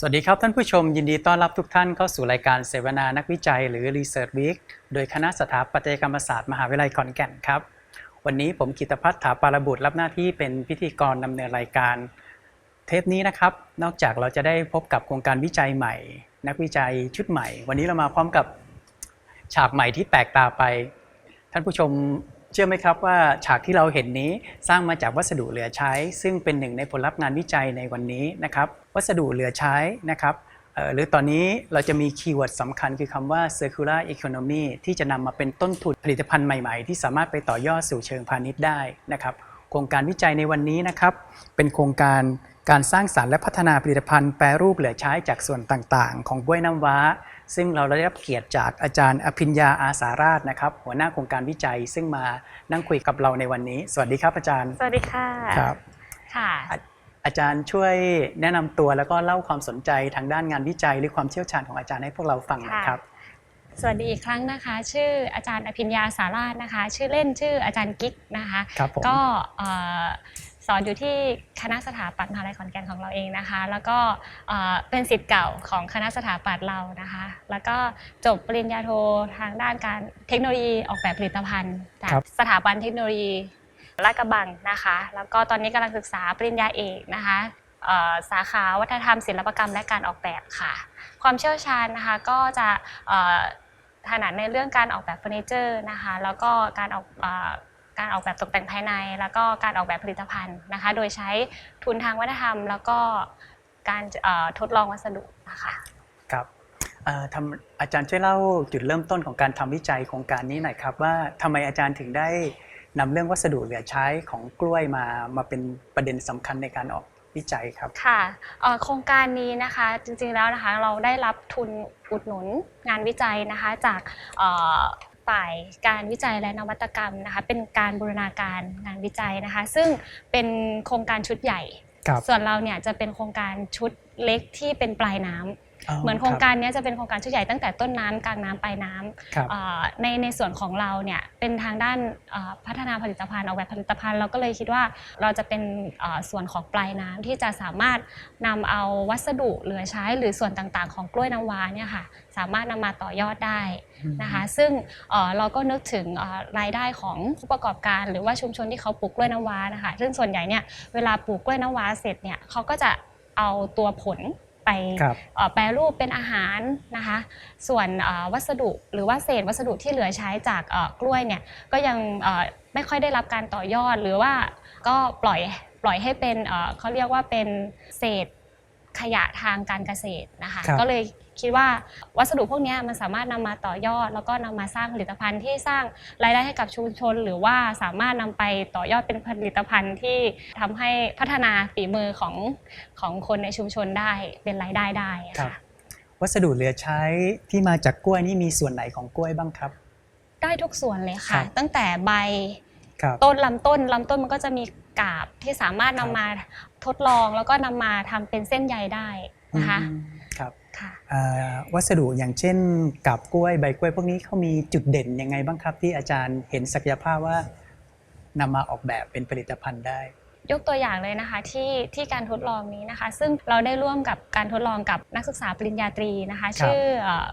สวัสดีครับท่านผู้ชมยินดีต้อนรับทุกท่านเข้าสู่รายการเสวนานักวิจัยหรือ Research Week โดยคณะสถาปัตยกรรมศาสตร์มหาวิทยาลัยขอนแก่นครับ วันนี้ผมกิตพัฒน์ถาปารบุตรรับหน้าที่เป็นพิธีกรดำเนินรายการ เทปนี้นะครับ นอกจากเราจะได้พบกับโครงการวิจัยใหม่ นักวิจัยชุดใหม่ วันนี้เรามาพร้อมกับฉากใหม่ที่แปลกตาไป ท่านผู้ชมเชื่อไหมครับว่าฉากที่เราเห็นนี้สร้างมาจากวัสดุเหลือใช้ ซึ่งเป็นหนึ่งในผลลัพธ์งานวิจัยในวันนี้นะครับ วัสดุเหลือใช้นะครับเอ่อหรือตอนนี้เราจะมีคีย์เวิร์ดสำคัญคือคำว่า circular economy ที่จะนำมาเป็นต้นทุนผลิตภัณฑ์ใหม่ๆ ที่สามารถไปต่อยอดสู่เชิงพาณิชย์ได้นะครับโครงการวิจัยในวันนี้นะครับ เป็นโครงการการสร้างสารรค์และพัฒนาผลิตภัณฑ์แปรรูปเหลือใช้จากส่วนต่างๆ ของกล้วยน้ำว้า ซึ่งเราได้รับเกียรติจากอาจารย์อภิญญาอาสาราชนะครับ หัวหน้าโครงการวิจัยซึ่งมานั่งคุยกับเราในวันนี้ สวัสดีครับอาจารย์ สวัสดีค่ะครับค่ะ อาจารย์ช่วยแนะนำตัวแล้วก็เล่าความสนใจทางด้านงานวิจัยหรือความเชี่ยวชาญของอาจารย์ให้พวกเราฟังหนะครับ สวัสดีอีกครั้งนะคะ ชื่ออาจารย์อภิญญาสาราชนะคะ ชื่อเล่นชื่ออาจารย์กิ๊กนะคะครับผมก็เอ่อสอนอยู่ที่คณะสถาปัตย์มหาลัยขอนแก่นของเราเองนะคะ แล้วก็เอ่อเป็นศิษย์เก่าของคณะสถาปัตย์เรานะคะ แล้วก็จบปริญญาโททางด้านการเทคโนโลยีออกแบบผลิตภัณฑ์จากสถาบันเทคโนโลยี ลาดกระบังนะคะ แล้วก็ตอนนี้กำลังศึกษาปริญญาเอกนะคะสาขาวัฒนธรรมศิลปกรรมและการออกแบบค่ะ ความเชี่ยวชาญนะคะก็จะถนัดในเรื่องการออกแบบเฟอร์นิเจอร์นะคะ แล้วก็การออกอการออกแบบตกแต่งภายใน แล้วก็การออกแบบผลิตภัณฑ์นะคะ โดยใช้ทุนทางวัฒนธรรม แล้วก็การทดลองวัสดุนะคะครับเอ่อทำอาจารย์ช่วยเล่าจุดเริ่มต้นของการทำวิจัยโครงการนี้หน่อยครับว่าทำไมอาจารย์ถึงได้ นำเรื่องวัสดุเหลือใช้ของกล้วยมามาเป็นประเด็นสำคัญในการออกวิจัยครับค่ะเอ่อโครงการนี้นะคะจริงๆแล้วนะคะเราได้รับทุนอุดหนุนงานวิจัยนะคะจากเอ่อฝ่ายการวิจัยและนวัตกรรมนะคะเป็นการบูรณาการงานวิจัยนะคะ ซึ่งเป็นโครงการชุดใหญ่ครับส่วนเราเนี่ยจะเป็นโครงการชุดเล็กที่เป็นปลายน้ำ เหมือนโครงการเนี้ยจะเป็นโครงการชุดใหญ่ตั้งแต่ต้นน้ำกลางน้ำปลายน้ำครับเอ่อในในส่วนของเราเนี่ยเป็นทางด้านเอ่อพัฒนาผลิตภัณฑ์ออกแบบผลิตภัณฑ์เราก็เลยคิดว่าเราจะเป็นเอ่อส่วนของปลายน้ำที่จะสามารถนำเอาวัสดุเหลือใช้หรือส่วนต่างๆ ของกล้วยน้ำว้าเนี่ยค่ะสามารถนำมาต่อยอดได้นะคะซึ่งเอ่อเราก็นึกถึงเอ่อรายได้ของผู้ประกอบการ หรือว่าชุมชนที่เขาปลูกกล้วยน้ำว้านะคะซึ่งส่วนใหญ่เนี่ยเวลาปลูกกล้วยน้ำว้าเสร็จเนี่ยเขาก็จะเอาตัวผล ไปครับเอ่อแปรรูปเป็นอาหารนะคะ ส่วนเอ่อวัสดุหรือว่าเศษวัสดุที่เหลือใช้จากเอ่อกล้วยเนี่ยก็ยังเอ่อไม่ค่อยได้รับการต่อยอดหรือว่าก็ปล่อยปล่อยให้เป็นเอ่อเขาเรียกว่าเป็นเศษขยะทางการเกษตรนะคะครับก็เลย คิดว่าวัสดุพวกเนี้ยมันสามารถนำมาต่อยอด แล้วก็นำมาสร้างผลิตภัณฑ์ที่สร้างรายได้ให้กับชุมชน หรือว่าสามารถนำไปต่อยอดเป็นผลิตภัณฑ์ที่ทำให้พัฒนาฝีมือของของคนในชุมชนได้เป็นรายได้ได้อะครับค่ะวัสดุเหลือใช้ที่มาจากกล้วยนี่มีส่วนไหนของกล้วยบ้างครับ ได้ทุกส่วนเลยครัค่ะบตั้งแต่ใบครับต้นลำต้นลำต้นมันก็จะมีกาบที่สามารถครันำบมาทดลองแล้วก็นำมาทำเป็นเส้นใยได้นะคะ วัสดุอย่างเช่นกับกล้วยใบกล้วย พวกนี้เขามีจุดเด่นยังไงบ้างครับ ที่อาจารย์เห็นศักยภาพว่านำมาออกแบบเป็นผลิตภัณฑ์ได้ ยกตัวอย่างเลยนะคะที่ที่การทดลองนี้นะคะ ซึ่งเราได้ร่วมกับการทดลองกับนักศึกษาปริญญาตรีนะคะครับชื่อเอ่อ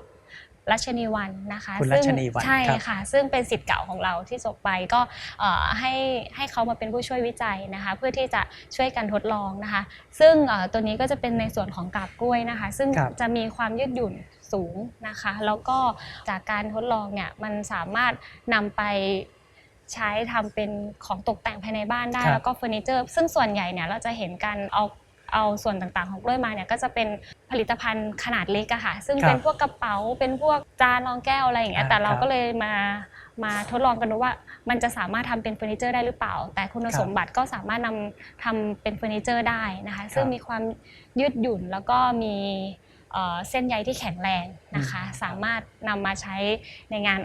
รัชนีวันนะคะคุณซึ่งรัชนีวรรณใช่ครับค่ะ ซึ่งเป็นสิทธิ์เก่าของเราที่จบไปก็เอ่อให้ให้เขามาเป็นผู้ช่วยวิจัยนะคะ เพื่อที่จะช่วยกันทดลองนะคะ ซึ่งเอ่อตัวนี้ก็จะเป็นในส่วนของกาบกล้วยนะคะ ซึ่งครับจะมีความยืดหยุ่นสูงนะคะ แล้วก็จากการทดลองเนี่ยมันสามารถนำไปใช้ทำเป็นของตกแต่งภายในบ้านได้ครับแล้วก็เฟอร์นิเจอร์ ซึ่งส่วนใหญ่เนี่ยเราจะเห็นการเอาเอาส่วนต่างๆ ของกล้วยมาเนี่ยก็จะเป็นผ ลิตภัณฑ์ขนาดเล็กอะค่ะ ซึ่งครับเป็นพวกกระเป๋าเป็นพวกจานรองแก้วอะไรอย่างเงี้ยอ่าแต่เราครับก็เลยมามาทดลองกันดูว่ามันจะสามารถทำเป็นเฟอร์นิเจอร์ได้หรือเปล่า แต่คุณครับสมบัติก็สามารถนำทำเป็นเฟอร์นิเจอร์ได้นะคะ ซึ่งครับมีความยืดหยุ่นแล้วก็มีเอ่อเส้นใยที่แข็งแรงนะคะอืมสามารถนำมาใช้ในงาน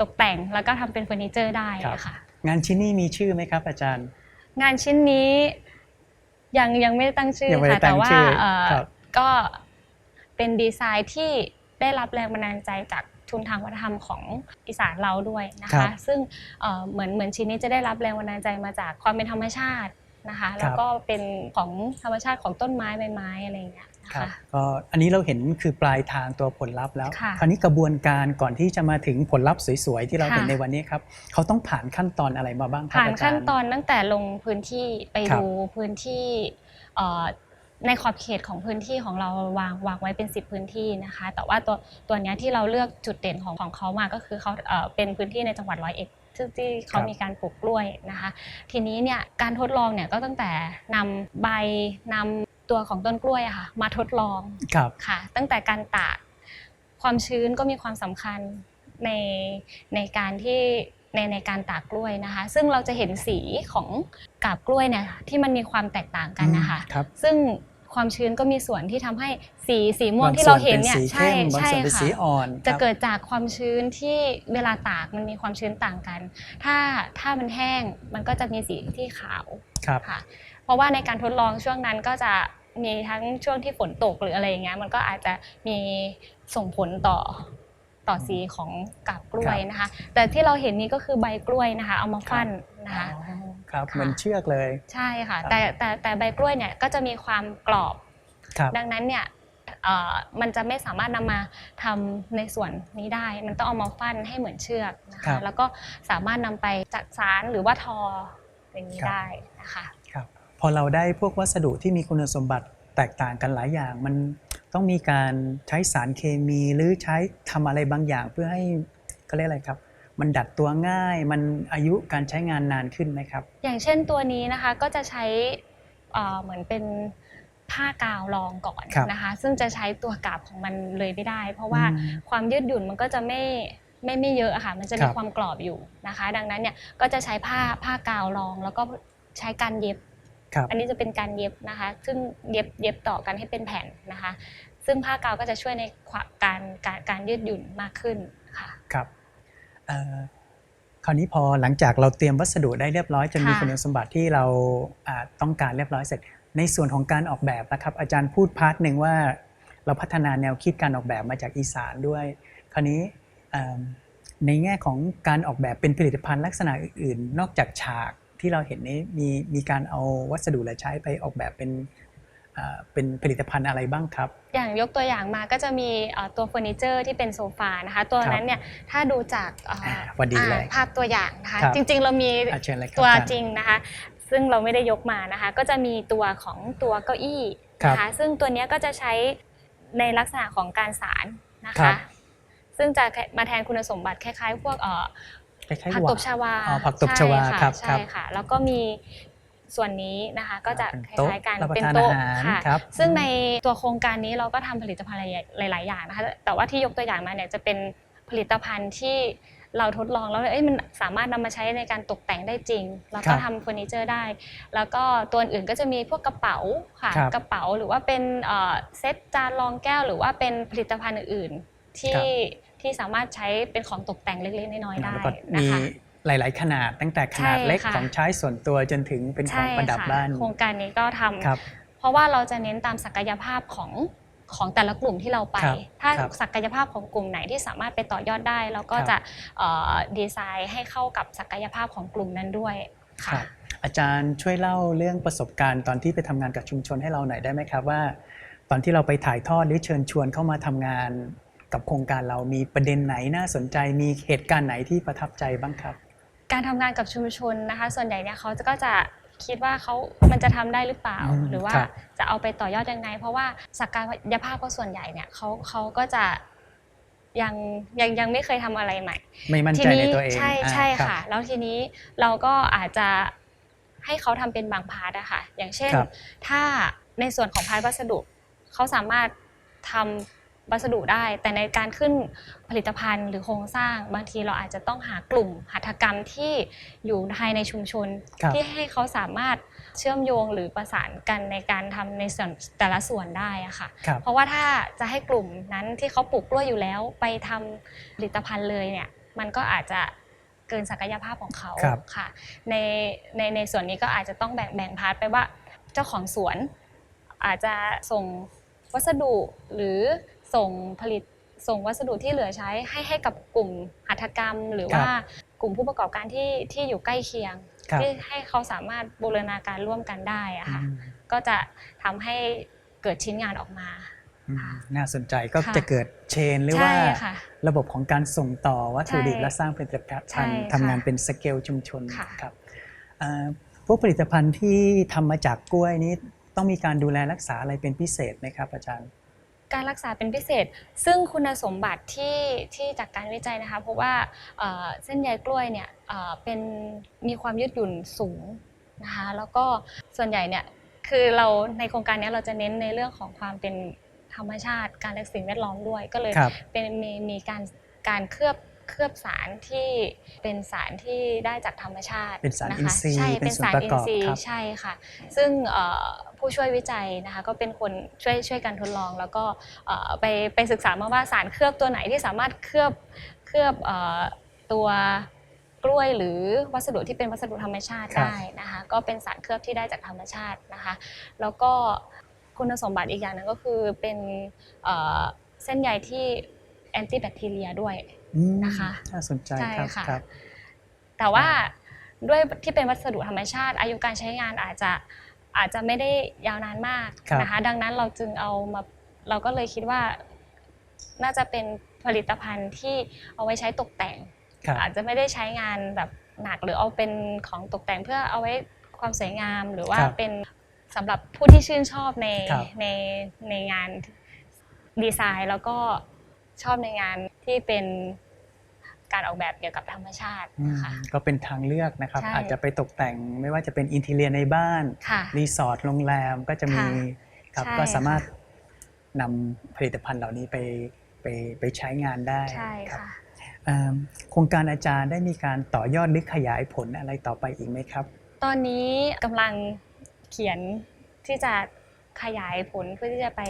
ตกแต่งแล้วก็ทำเป็นเฟอร์นิเจอร์ได้ครับอะค่ะงานชิ้นนี้มีชื่อไหมครับอาจารย์ งานชิ้นนี้ยังยังไม่ได้ตั้งชื่อยังไม่ได้ค่ะแต่ว่าตั้งชื่อเอ่อครับก็ เป็นดีไซน์ที่ได้รับแรงบันดาลใจจากทุนทางวัฒนธรรมของอีสานเราด้วยนะครัคะ บซึ่งเอ่อเหมือนเหมือนชิ้นนี้จะได้รับแรงบันดาลใจมาจากความเป็นธรรมชาตินะคะ แล้วก็เป็นของธรรมชาติของต้นไม้ใบไม้อะไรอย่างเงี้ยนะครัคะ บก็อันนี้เราเห็นคือปลายทางตัวผลลัพธ์แล้ว ค่ะคราวนี้กระบวนการก่อนที่จะมาถึงผลลัพธ์สวยๆที่เราค่ะ เห็นในวันนี้ครับเขาต้องผ่านขั้นตอนอะไรมาบ้างครับผ่านอาจารย์ ขั้นตอนตั้งแต่ลงพื้นที่ไปครับดูพื้นที่เอ่อ ในขอบเขตของพื้นที่ของเราวางวางไว้เป็น 10 พื้นที่นะคะ แต่ว่าตัวตัวเนี้ยที่เราเลือกจุดเด่นของของเขามาก็คือเขาเอ่อเป็นพื้นที่ในจังหวัดร้อยเอ็ดซึ่งที่เขามีการปลูกกล้วยนะคะ ทีนี้เนี่ยการทดลองเนี่ยก็ตั้งแต่นำใบนำตัวของต้นกล้วยอะค่ะมาทดลอง ครับ ค่ะตั้งแต่การตากความชื้นก็มีความสำคัญในในการที่ ในในการตากกล้วยนะคะ ซึ่งเราจะเห็นสีของกาบกล้วยเนี่ยที่มันมีความแตกต่างกันนะคะ ครับซึ่งความชื้นก็มีส่วนที่ทำให้สีสีม่วงที่เราเห็นเนี่ยบางส่วใช่ป็สีเข้มบางใช่ส่วนเป็นค่ะ สีอ่อนจะครับ เกิดจากความชื้นที่เวลาตากมันมีความชื้นต่างกัน ถ้าถ้ามันแห้งมันก็จะมีสีที่ขาวครับ ค่ะ เพราะว่าในการทดลองช่วงนั้นก็จะมีทั้งช่วงที่ฝนตกหรืออะไรอย่างเงี้ยมันก็อาจจะมีส่งผลต่อ ต่อสีของกาบกล้วยนะคะ แต่ที่เราเห็นนี้ก็คือใบกล้วยนะคะ เอามาฟันนะคะอ๋อครับค่ะเหมือนเชือกเลย ใช่ค่ะครับแต่แต่แต่ใบกล้วยเนี่ยก็จะมีความกรอบครับดังนั้นเนี่ยเอ่อมันจะไม่สามารถนำมาทำในส่วนนี้ได้ มันต้องเอามาฟันให้เหมือนเชือกนะครัคะบแล้วก็สามารถนำไปจักสารหรือว่าทออย่างนี้ครับได้นะคะครับพอเราได้พวกวัสดุที่มีคุณสมบัติ แตกต่างกันหลายอย่าง มันต้องมีการใช้สารเคมีหรือใช้ทำอะไรบางอย่างเพื่อให้ก็เรียกอะไรครับ มันดัดตัวง่าย มันอายุการใช้งานนานขึ้นไหมครับ อย่างเช่นตัวนี้นะคะก็จะใช้เอ่อเหมือนเป็นผ้ากาวรองก่อนครับนะคะ ซึ่งจะใช้ตัวกาบของมันเลยไม่ได้ เพราะว่าอืมความยืดหยุ่นมันก็จะไม่ไม่ไม่เยอะอะค่ะ มันจะคมีรับความกรอบอยู่นะคะ ดังนั้นเนี่ยก็จะใช้ผ้าผ้ากาวรองแล้วก็ใช้การเย็บครับ อันนี้จะเป็นการเย็บนะคะ ซึ่งเย็บเย็บต่อกันให้เป็นแผ่นนะคะ ซึ่งผ้ากาวก็จะช่วยในความการการการยืดหยุ่นมากขึ้นค่ะครับเอ่อคราวนี้พอหลังจากเราเตรียมวัสดุได้เรียบร้อยจนมีค่ะคุณสมบัติที่เราอ่าต้องการเรียบร้อยเสร็จ ในส่วนของการออกแบบนะครับ อาจารย์พูดพาร์ทหนึ่งว่า เราพัฒนาแนวคิดการออกแบบมาจากอีสานด้วย คราวนี้เอิ่มในแง่ของการออกแบบเป็นผลิตภัณฑ์ลักษณะอื่นๆ นอกจากฉาก ที่เราเห็นนี้มีมีการเอาวัสดุเหลือใช้ไปออกแบบเป็นอ่าเป็นผลิตภัณฑ์อะไรบ้างครับ อย่างยกตัวอย่างมาก็จะมีเอ่อตัวเฟอร์นิเจอร์ที่เป็นโซฟานะคะ ตัวนั้นเนี่ยถ้าดูจากเอ่ออ่าพอดีเลยอ่าภาพตัวอย่างนะคะครับจริงๆ เรามีอาเชิญเลยครับตัวอาจารย์จริงนะคะ ซึ่งเราไม่ได้ยกมานะคะ ก็จะมีตัวของตัวเก้าอี้นะครัคะบซึ่งตัวเนี้ยก็จะใช้ในลักษณะของการสารนะครัคะบซึ่งจะมาแทนคุณสมบัติคล้ายๆ พวกเอ่อ คล้ายๆผักหวาตนบชวาอ๋อผักตบชวาใะครับครัใช่บค่ะ แล้วก็มีส่วนนี้นะคะก็จะเป็นคโต๊ะล้ายๆกันรับประเป็นทานโต๊ะอาหารค่ะครับซึ่งในตัวโครงการนี้เราก็ทำผลิตภัณฑ์หลาย ๆ อย่างนะคะแต่ว่าที่ยกตัวอย่างมาเนี่ยจะเป็นผลิตภัณฑ์ที่เราทดลองแล้วเอ้ยมันสามารถนำมาใช้ในการตกแต่งได้จริง แล้วก็ครับทำเฟอร์นิเจอร์ได้ แล้วก็ตัวอื่นก็จะมีพวกกระเป๋าค่ะครับกระเป๋าหรือว่าเป็นเอ่อเซตจานรองแก้ว หรือว่าเป็นผลิตภัณฑ์อื่น ๆ ที่ครับ ที่สามารถใช้เป็นของตกแต่งเล็กๆน้อยๆได้แล้วก็นะมีคะ หลาย ๆ ขนาดตั้งแต่ขนาดใช่เล็กค่ะ ของใช้ส่วนตัวจนถึงเป็นของประดับใช่ค่ะบ้าน โครงการนี้ก็ทำครับ เพราะว่าเราจะเน้นตามศักยภาพของของแต่ละกลุ่มที่เราไป ครับถ้าครับศักยภาพของกลุ่มไหนที่สามารถไปต่อยอดได้เราก็ครับ จะเอ่อดีไซน์ให้เข้ากับศักยภาพของกลุ่มนั้นด้วยครัค่ะ บอาจารย์ช่วยเล่าเรื่องประสบการณ์ตอนที่ไปทำงานกับชุมชนให้เราหน่อยได้ไหมครับว่า ตอนที่เราไปถ่ายทอดหรือเชิญชวนเข้ามาทำงาน กับโครงการเรามีประเด็นไหนน่าสนใจมีเหตุการณ์ไหนที่ประทับใจบ้างครับ การทำงานกับชุมชนนะคะ ส่วนใหญ่เนี่ยเขาก็จะคิดว่าเขามันจะทำได้หรือเปล่า อืมหรือว่าครับจะเอาไปต่อยอดยังไง เพราะว่าศักยภาพเขาส่วนใหญ่เนี่ยเขาเขาก็จะยังยังยังไม่เคยทำอะไรใหม่ ไม่มั่นทีใจในนี้ตัวเองใช่อ่าใช่รับ ค่ะ แล้วทีนี้เราก็อาจจะให้เขาทำเป็นบางพาร์ทอะค่ะ อย่างเช่น ครับถ้าในส่วนของพาร์ทวัสดุเขาสามารถทำ วัสดุได้ แต่ในการขึ้นผลิตภัณฑ์หรือโครงสร้าง บางทีเราอาจจะต้องหากลุ่มหัตถกรรมที่อยู่ภายในชุมชน ครับ ที่ให้เขาสามารถเชื่อมโยงหรือประสานกันในการทำในส่วนแต่ละส่วนได้อะค่ะ ครับ เพราะว่าถ้าจะให้กลุ่มนั้นที่เขาปลูกกล้วยอยู่แล้วไปทำผลิตภัณฑ์เลยเนี่ยมันก็อาจจะเกินศักยภาพของเขาครับค่ะในในในส่วนนี้ก็อาจจะต้องแบ่งแบ่งพาร์ทไปว่าเจ้าของสวน อาจจะส่งวัสดุหรือ ส่งผลิตส่งวัสดุที่เหลือใช้ให้ให้กับกลุ่มหัตถกรรม หรือครับว่ากลุ่มผู้ประกอบการที่ที่อยู่ใกล้เคียงครับที่ให้เขาสามารถบูรณาการร่วมกันได้อะค่ะอืมก็จะทำให้เกิดชิ้นงานออกมาอืมค่ะน่าสนใจก็ค่ะจะเกิดเชนหรือใช่ว่าค่ะระบบของการส่งต่อวัตถุดิบใช่และสร้างผลิตภัณฑ์ใช่ค่ะทำงานเป็นสเกลชุมชนค่ะครับเอ่อพวกผลิตภัณฑ์ที่ทำมาจากกล้วยนี้ต้องมีการดูแลรักษาอะไรเป็นพิเศษไหมครับอาจารย์ การรักษาเป็นพิเศษ ซึ่งคุณสมบัติที่ที่จากการวิจัยนะคะเพราะว่าเอ่อเส้นใยกล้วยเนี่ยเอ่อเป็นมีความยืดหยุ่นสูงนะคะแล้วก็ส่วนใหญ่เนี่ยคือเราในโครงการเนี้ยเราจะเน้นในเรื่องของความเป็นธรรมชาติการรักสิ่งแวดล้อมด้วยก็เลยครับเป็นมีมีการการเคลือบ เคลือบสารที่เป็นสารที่ได้จากธรรมชาติเป็นสาระคะอินทรีย์ใช่เป็เป็นนส่วนสารประอิกนอบทรีย์ครับใช่ค่ะ ซึ่งเอ่อผู้ช่วยวิจัยนะคะก็เป็นคนช่วยช่วยกันทดลอง แล้วก็เอ่อไปไปศึกษามาว่าสารเคลือบตัวไหนที่สามารถเคลือบเคลือบเอ่อตัวกล้วยหรือวัสดุที่เป็นวัสดุธรรมชาติครับได้นะคะก็เป็นสารเคลือบที่ได้จากธรรมชาตินะคะ แล้วก็คุณสมบัติอีกอย่างหนึงก็คือเป็นเอ่อเส้นใยที่แอนตี้แบคทีเรียด้วยอืม นะคะน่าสนใจใช่ครับค่ะครับแต่ว่าด้วยที่เป็นวัสดุธรรมชาติ อายุการใช้งานอาจจะอาจจะไม่ได้ยาวนานมากครับนะคะ ดังนั้นเราจึงเอามาเราก็เลยคิดว่าน่าจะเป็นผลิตภัณฑ์ที่เอาไว้ใช้ตกแต่งครับอาจจะไม่ได้ใช้งานแบบหนักหรือเอาเป็นของตกแต่งเพื่อเอาไว้ความสวยงามหรือว่าครับเป็นสำหรับผู้ที่ชื่นชอบในครับในในงานดีไซน์ แล้วก็ชอบในงานที่เป็น การออกแบบเกี่ยวกับธรรมชาติอืมนะคะก็เป็นทางเลือกนะครับใช่อาจจะไปตกแต่งไม่ว่าจะเป็นอินทีเรียในบ้านค่ะรีสอร์ทโรงแรมก็จะมีค่ะครับใช่ก็สามารถค่ะนำผลิตภัณฑ์เหล่านี้ไปไปไปใช้งานได้ใช่ครับค่ะเอิ่มโครงการอาจารย์ได้มีการต่อยอดหรือขยายผลอะไรต่อไปอีกไหมครับ ตอนนี้กำลังเขียนที่จะ ขยายผลเพื่อที่จะไป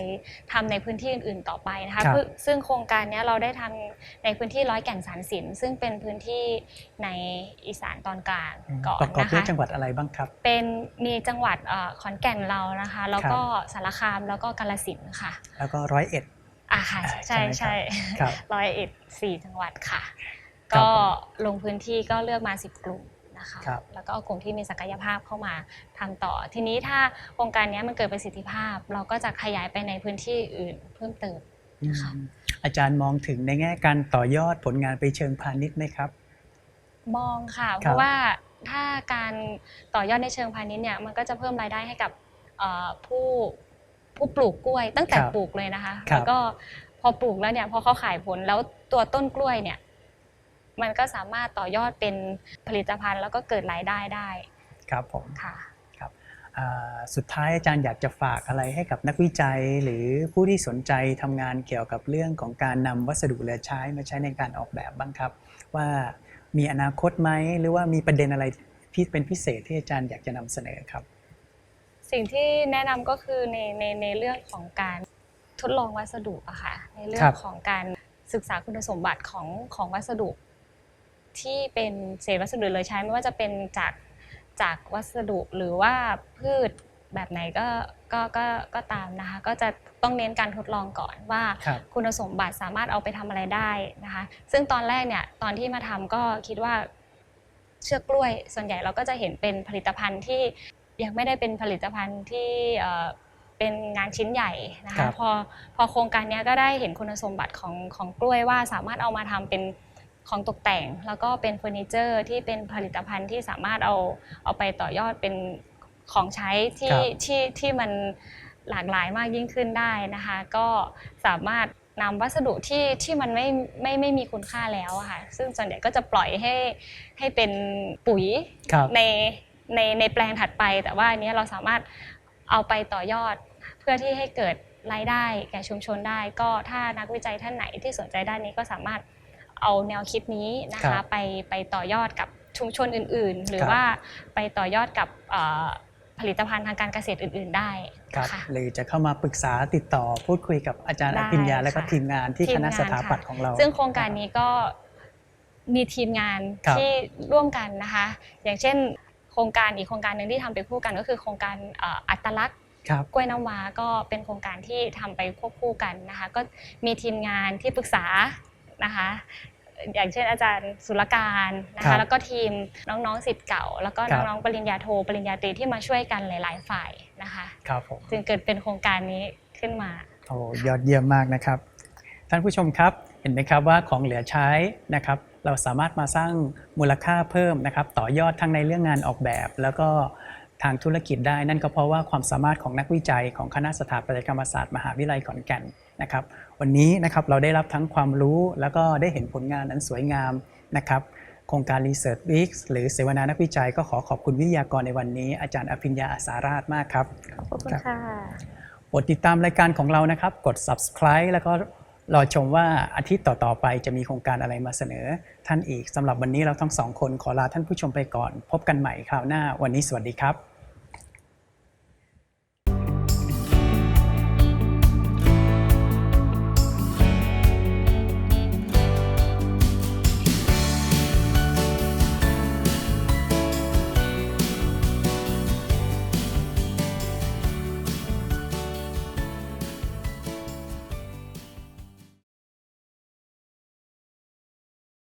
ทำในพื้นที่อื่นๆต่อไปนะคะครับเพื่อซึ่งโครงการเนี้ยเราได้ทำในพื้นที่ร้อยแก่นสารสินซึ่งเป็นพื้นที่ในอีสานตอนกลางก่อนประกอบนะด้วยคะจังหวัดอะไรบ้างครับ เป็นมีจังหวัดเอ่อขอนแก่นเรานะคะ แล้วก็สารคามแล้วก็กาฬสินธุ์ค่ะ แล้วก็ร้อยเอ็ดอ่าค่ะอ่าใช่ใช่ไหมครับใช่ครับร้อยเอ็ดสี่จังหวัดค่ะครับก็ผมลงพื้นที่ก็เลือกมา10กลุ่มนะ คะครับ แล้วก็เอากลุ่มที่มีศักยภาพเข้ามาทำต่อ ทีนี้ถ้าโครงการเนี้ยมันเกิดประสิทธิภาพ เราก็จะขยายไปในพื้นที่อื่นเพิ่มเติม ค่ะอืมอาจารย์มองถึงในแง่การต่อยอดผลงานไปเชิงพาณิชย์ไหมครับ มองค่ะครับเพราะว่าถ้าการต่อยอดในเชิงพาณิชย์เนี่ยมันก็จะเพิ่มรายได้ให้กับเอ่อผู้ผู้ปลูกกล้วยตั้งแต่ครับปลูกเลยนะคะ ครับ แล้วก็พอปลูกแล้วเนี่ยพอเขาขายผลแล้วตัวต้นกล้วยเนี่ย มันก็สามารถต่อยอดเป็นผลิตภัณฑ์ แล้วก็เกิดรายได้ได้ครับผมค่ะอ่าสุดท้ายอาจารย์อยากจะฝากอะไรให้กับนักวิจัย หรือผู้ที่สนใจทำงานเกี่ยวกับเรื่องของการนำวัสดุเหลือใช้มาใช้ในการออกแบบบ้างครับ ว่ามีอนาคตไหมหรือว่ามีประเด็นอะไรที่เป็นพิเศษที่อาจารย์อยากจะนำเสนอครับ สิ่งที่แนะนำก็คือในในในเรื่องของการทดลองวัสดุอะค่ะในเรื่อครังบของการศึกษาคุณสมบัติของของวัสดุ ที่เป็นเศษวัสดุเหลยใช้ไม่ว่าจะเป็นจากจากวัสดุหรือว่าพืชแบบไหนก็ก็ก็ก็ตามนะคะ ก็จะต้องเน้นการทดลองก่อนว่าครับคุณสมบัติสามารถเอาไปทำอะไรได้นะคะ ซึ่งตอนแรกเนี่ยตอนที่มาทำก็คิดว่าเชือกกล้วย ส่วนใหญ่เราก็จะเห็นเป็นผลิตภัณฑ์ที่ยังไม่ได้เป็นผลิตภัณฑ์ที่เอ่อเป็นงานชิ้นใหญ่นะครัคะบ พอพอโครงการเนี้ยก็ได้เห็นคุณสมบัติของของกล้วยว่าสามารถเอามาทำเป็น ของตกแต่ง แล้วก็เป็นเฟอร์นิเจอร์ที่เป็นผลิตภัณฑ์ที่สามารถเอาเอาไปต่อยอดเป็นของใช้ที่ครับที่ที่มันหลากหลายมากยิ่งขึ้นได้นะคะ ก็สามารถนำวัสดุที่ที่มันไม่ไม่ไม่มีคุณค่าแล้วอะค่ะ ซึ่งส่วนใหญ่ก็จะปล่อยให้ให้เป็นปุ๋ยครับในในในแปลงถัดไป แต่ว่าอันเนี้ยเราสามารถเอาไปต่อยอดเพื่อที่ให้เกิดรายได้แก่ชุมชนได้ ก็ถ้านักวิจัยท่านไหนที่สนใจด้านนี้ก็สามารถ เอาแนวคิดนี้นะครัคะบไปไปต่อยอดกับชุมชนอื่นๆ หรือครับ ว่าไปต่อยอดกับเอ่อผลิตภัณฑ์ทางการเกษตรอื่น ๆ ได้ครับนะคะ หรือจะเข้ามาปรึกษาติดต่อพูดคุยกับอาจารย์ได้อภิญญาและก็ค่ะทีมงานที่ทีคมณะงานสถาปัตย์ค่ะ ของเรา ซึ่งโครงการนี้ก็มีทีมงานครับที่ร่วมกันนะคะ อย่างเช่น โครงการอีกโครงการหนึ่งที่ทำไปคู่กันก็คือโครงการเอ่ออัตลักษณ์ครับ กล้วยน้ำว้าก็เป็นโครงการที่ทำไปควบคู่กันนะคะ ก็มีทีมงานที่ปรึกษา นะคะ อย่างเช่นอาจารย์สุรการนะครัคะบแล้วก็ทีมน้องๆสิทธิ์เก่า แล้วก็ครับ น้องๆปริญญาโทปริญญาตรีที่มาช่วยกันหลาย ๆ ฝ่ายนะคะ ครับผม จึงเกิดเป็นโครงการนี้ขึ้นมา โอ้ยอดเยี่ยมมากนะครับ ท่านผู้ชมครับเห็นไหมครับว่าของเหลือใช้นะครับเราสามารถมาสร้างมูลค่าเพิ่มนะครับต่อยอดทั้งในเรื่องงานออกแบบ แล้วก็ทางธุรกิจได้นั่นก็เพราะว่าความสามารถของนักวิจัยของคณะสถาปัตยกรรมศาสตร์มหาวิทยาลัยขอนแก่นนะครับ วันนี้นะครับเราได้รับทั้งความรู้แล้วก็ได้เห็นผลงานอันสวยงามนะครับโครงการ Research Week หรือเสวนานักวิจัยก็ขอขอบคุณวิทยากรในวันนี้ อาจารย์อภิญญาอาสาราชมากครับขอบคุณครับค่ะกดติดตามรายการของเรานะครับ กด subscribe แล้วก็รอชมว่าอาทิตย์ต่อ ๆ ไปจะมีโครงการอะไรมาเสนอ ท่านอีกสำหรับวันนี้เราทั้งสองคนขอลาท่านผู้ชมไปก่อน พบกันใหม่คราวหน้า วันนี้สวัสดีครับ